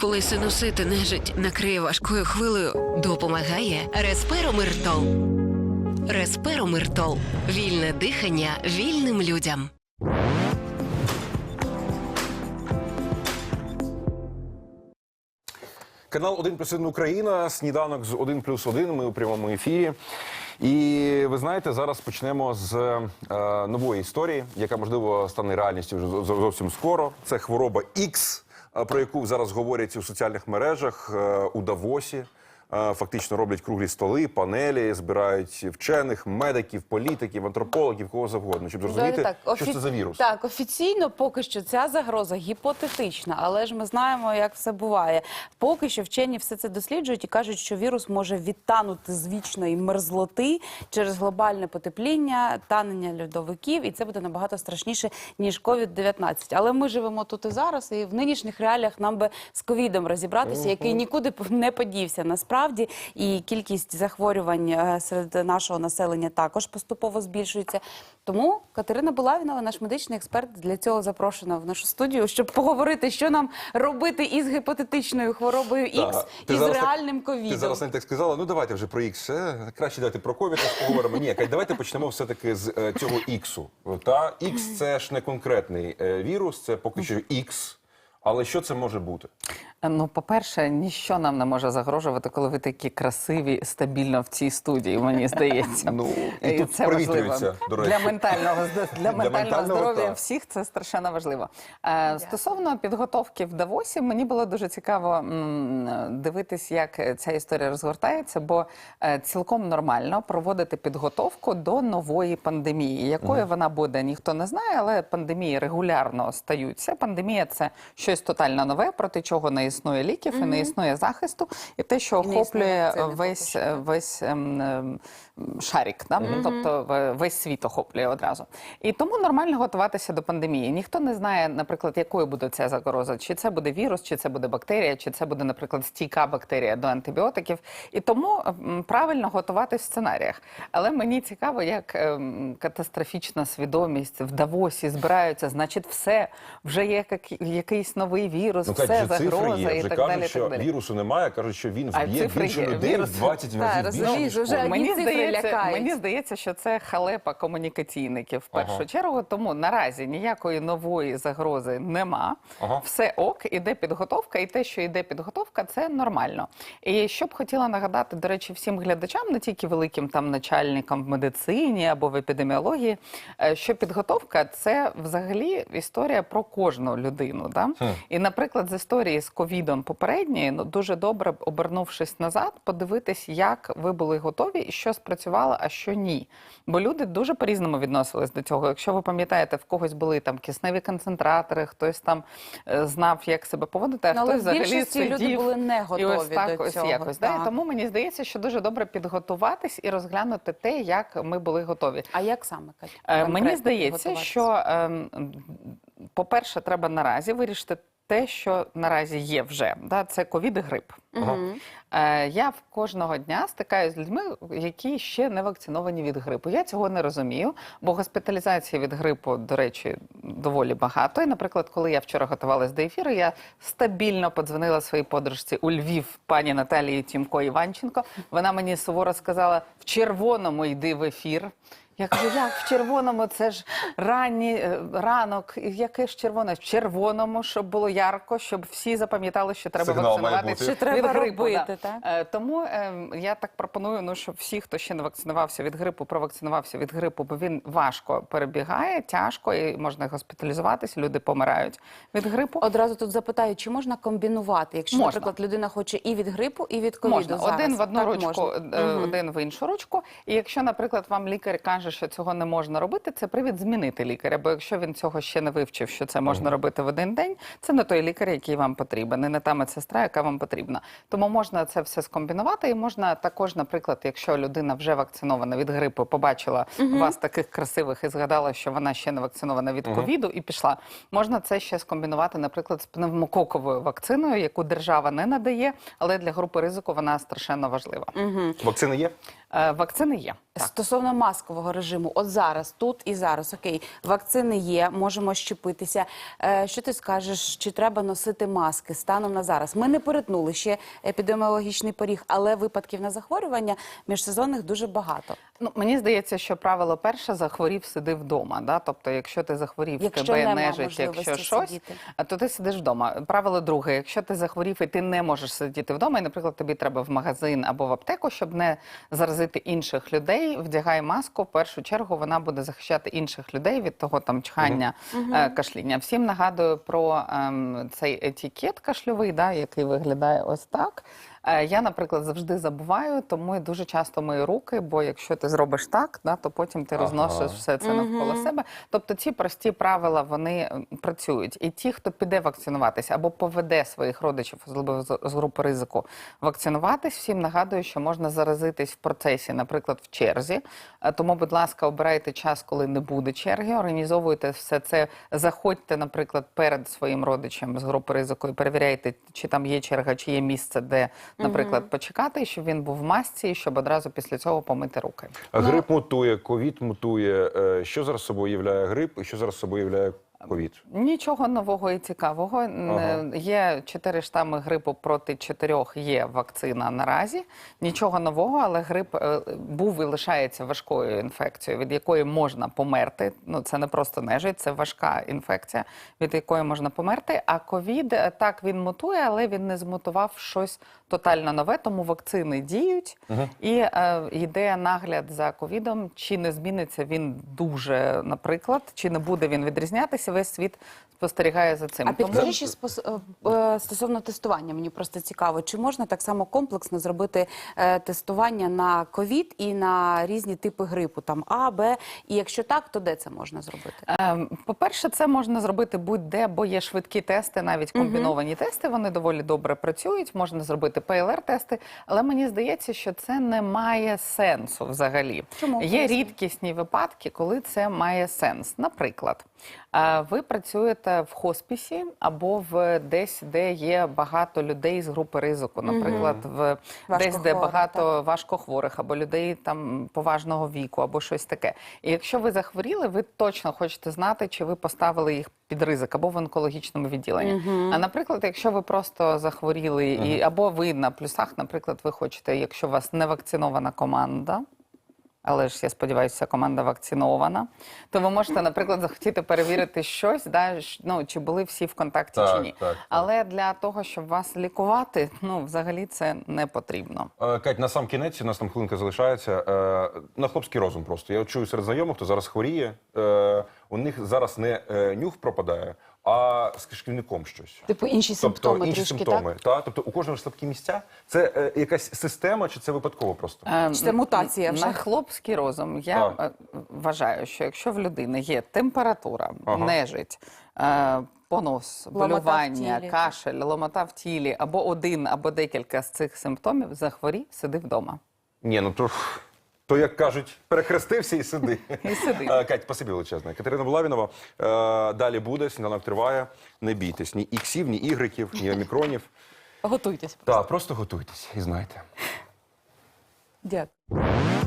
Коли синусити нежить накриє важкою хвилею, Допомагає Респиромиртол. Респиромиртол. Вільне дихання вільним людям. Канал 1 плюс 1 Україна, сніданок з 1 плюс 1, Ми у прямому ефірі. І ви знаєте, зараз почнемо з е, нової історії, яка можливо стане реальністю вже зовсім скоро. Це хвороба е, про яку зараз говорять у соціальних мережах е, у Давосі. Фактично роблять круглі столи, панелі, збирають вчених, медиків, політиків, антропологів, кого завгодно, щоб зрозуміти, Давайте так, що це за вірус. Так, офіційно поки що ця загроза гіпотетична, але ж ми знаємо, як все буває. Поки що вчені все це досліджують і кажуть, що вірус може відтанути з вічної мерзлоти через глобальне потепління, танення льодовиків, і це буде набагато страшніше ніж COVID-19. Але ми живемо тут і зараз, і в нинішніх реаліях нам би з ковідом розібратися, який нікуди не подівся насправді. І кількість захворювань е, серед нашого населення також поступово збільшується. Тому Катерина Булавінова, наш медичний експерт, для цього запрошена в нашу студію, щоб поговорити, що нам робити із гіпотетичною хворобою X і з реальним ковідом. Ти зараз не так сказала. Ну давайте вже про X. Е, Краще давайте про ковід поговоримо. Ні, давайте почнемо все таки з е, цього X. Та X це ж не конкретний вірус, це поки що X. Але що це може бути? Ну, по-перше, ніщо нам не може загрожувати, коли ви такі красиві, стабільно в цій студії, мені здається. Ну, і тут провітрюється, до речі. Для ментального, для ментального ментального, здоров'я всіх це страшенно важливо. Е, стосовно підготовки в Давосі, мені було дуже цікаво дивитись, як ця історія розгортається, бо е, цілком нормально проводити підготовку до нової пандемії. Якою вона буде, ніхто не знає, але пандемії регулярно стаються. Пандемія це щось тотально нове, проти чого не існує ліків і не існує захисту, і те, що охоплює весь весь ем, ем, шарік, да? тобто весь світ охоплює одразу. І тому нормально готуватися до пандемії. Ніхто не знає, наприклад, якою буде ця загроза, чи це буде вірус, чи це буде бактерія, чи це буде, наприклад, стійка бактерія до антибіотиків. І тому правильно готуватись в сценаріях. Але мені цікаво, як ем, катастрофічна свідомість в Давосі збираються, значить, все вже є якийсь новий вірус, Ну все кажуть, загроза цифри є. і Вже так кажуть, далі. що так далі. вірусу немає. кажуть, що він вб'є більше людей Вірус- в 20 Так, разів розумієш, більше. вже Мені цифри здається, лякають. мені здається, що це халепа комунікаційників в першу Ага. чергу. Тому наразі ніякої нової загрози нема. Ага. Все ок, іде підготовка, і те, що йде підготовка, це нормально. І що б хотіла нагадати, до речі, всім глядачам, не тільки великим там начальникам в медицині або в епідеміології, е, що підготовка це взагалі історія про кожну людину. Да? І, наприклад, з історії з ковідом попередньої, ну дуже добре, обернувшись назад, подивитись, як ви були готові і що спрацювало, а що ні. Бо люди дуже по-різному відносились до цього. Якщо ви пам'ятаєте, в когось були там кисневі концентратори, хтось там е, знав, як себе поводити, а але хтось взагалі більшості люди були не і ось так до ось цього, якось. Да? так. І тому мені здається, що дуже добре підготуватись і розглянути те, як ми були готові. А як саме Катя? Е, Мені здається, що, ем, по-перше, треба наразі вирішити те, що наразі є вже. Да? Це ковід і грип. Е, Я в кожного дня стикаюся з людьми, які ще не вакциновані від грипу. Я цього не розумію, бо госпіталізації від грипу, до речі, доволі багато. І, наприклад, коли я вчора готувалась до ефіру, я стабільно подзвонила своїй подружці у Львів, пані Наталії Тімко Іванченко. Вона мені суворо сказала: в червоному йди в ефір. Я кажу, як в червоному, це ж ранній е, ранок. І Яке ж червоне? В червоному, щоб було ярко, щоб всі запам'ятали, що треба Сигнал має вакцинуватися. бути. Що треба від грипу, робити, так? Е, Тому е, я так пропоную, ну щоб всі, хто ще не вакцинувався від грипу, провакцинувався від грипу, бо він важко перебігає, тяжко і можна госпіталізуватися. Люди помирають від грипу. Одразу тут запитаю, чи можна комбінувати, якщо, Можна. наприклад, людина хоче і від грипу, і від ковіду Можна зараз? один в одну Так, ручку, можна. е, Мгм. один в іншу ручку. І якщо, наприклад, вам лікар каже, що цього не можна робити, це привід змінити лікаря. Бо якщо він цього ще не вивчив, що це можна робити в один день, це не той лікар, який вам потрібен, і не та медсестра, яка вам потрібна. Тому можна це все скомбінувати, і можна також, наприклад, якщо людина вже вакцинована від грипу, побачила вас таких красивих і згадала, що вона ще не вакцинована від ковіду, і пішла. Можна це ще скомбінувати, наприклад, з пневмококовою вакциною, яку держава не надає, але для групи ризику вона страшенно важлива. Вакцини є? Е, Вакцини є. Так. Стосовно маскового режиму, от зараз, тут і зараз, окей, вакцини є, можемо щепитися. Е, що ти скажеш, чи треба носити маски станом на зараз? Ми не перетнули ще епідеміологічний поріг, але випадків на захворювання міжсезонних дуже багато. Ну, мені здається, що правило перше захворів, сиди вдома. Да? Тобто, якщо ти захворів, Якщо тебе нежить, якщо щось, сидіти. то ти сидиш вдома. Правило друге, якщо ти захворів і ти не можеш сидіти вдома, і, наприклад, тобі треба в магазин або в аптеку, щоб не заразити інших людей, вдягай маску. В першу чергу вона буде захищати інших людей від того там чхання, е, кашління. Всім нагадую про ем, цей етикет кашльовий, да, який виглядає ось так. Е, Я, наприклад, завжди забуваю, тому і дуже часто мию руки, бо якщо ти зробиш так, да, то потім ти Ага. розносиш все це навколо себе. Тобто ці прості правила вони працюють. І ті, хто піде вакцинуватися або поведе своїх родичів, з з групи ризику, вакцинуватись, всім нагадую, що можна заразитись в процесі, наприклад, в черзі. Е, Тому, будь ласка, обирайте час, коли не буде черги, організовуйте все це, заходьте, наприклад, перед своїм родичем з групи ризику і перевіряйте, чи там є черга, чи є місце, де, наприклад, почекати, щоб він був в масці, щоб одразу після цього помити руки. Грип мутує, ковід мутує. Е, Що зараз собою являє грип і що зараз собою являє ковід? Нічого нового і цікавого. Ага. Є чотири штами грипу проти чотирьох. Є вакцина наразі. Нічого нового, але грип е, був і лишається важкою інфекцією, від якої можна померти. Ну це не просто нежить, це важка інфекція, від якої можна померти. А ковід е, так він мутує, але він не змутував щось тотально нове. Тому вакцини діють і е, йде нагляд за ковідом. Чи не зміниться він дуже, наприклад, чи не буде він відрізнятися? Весь світ спостерігає за цим. А підкажи ще спос- е, стосовно тестування, мені просто цікаво, чи можна так само комплексно зробити е, тестування на ковід і на різні типи грипу, там А, Б, і якщо так, то де це можна зробити? Ем, По-перше, це можна зробити будь-де, бо є швидкі тести, навіть комбіновані тести. Вони доволі добре працюють. Можна зробити ПЛР-тести, але мені здається, що це не має сенсу взагалі. Чому? Є рідкісні випадки, коли це має сенс. Наприклад, ви працюєте в хоспісі або в десь, де є багато людей з групи ризику, наприклад, в десь, де багато важкохворих або людей там поважного віку, або щось таке. І якщо ви захворіли, ви точно хочете знати, чи ви поставили їх під ризик або в онкологічному відділенні. А наприклад, якщо ви просто захворіли, і або ви на плюсах, наприклад, ви хочете, якщо у вас не вакцинована команда. Але ж я сподіваюся, вся команда вакцинована. То ви можете, наприклад, захотіти перевірити щось, да, ну, чи були всі в контакті Так, чи ні. так, так. Але для того, щоб вас лікувати, ну взагалі це не потрібно. Е, Кать, на сам кінець, у нас там хвилинка залишається. Е, На хлопський розум просто. Я чую серед знайомих, хто зараз хворіє. е, У них зараз не е, нюх пропадає, а з кишківником щось. Типу інші симптоми тобто інші трішки, симптоми. Та? Тобто у кожного ж слабкі місця. Це е, якась система, чи це випадково просто? Е, Чи це мутація вже? На хлопський розум я Так. е, вважаю, що якщо в людини є температура, Ага. нежить, е, понос, Ломота в болювання, тілі. кашель, ломота в тілі або один, або декілька з цих симптомів, захворій, сиди вдома. Ні, ну то, то як кажуть, перехрестився і сиди. І сиди. Е, Кать, спасибі величезне. Катерина Булавінова. Е, Далі буде, сніданок триває. Не бійтесь ні іксів, ні ігреків, ні омікронів. Готуйтесь. Так, просто готуйтесь і знайте. Дякую.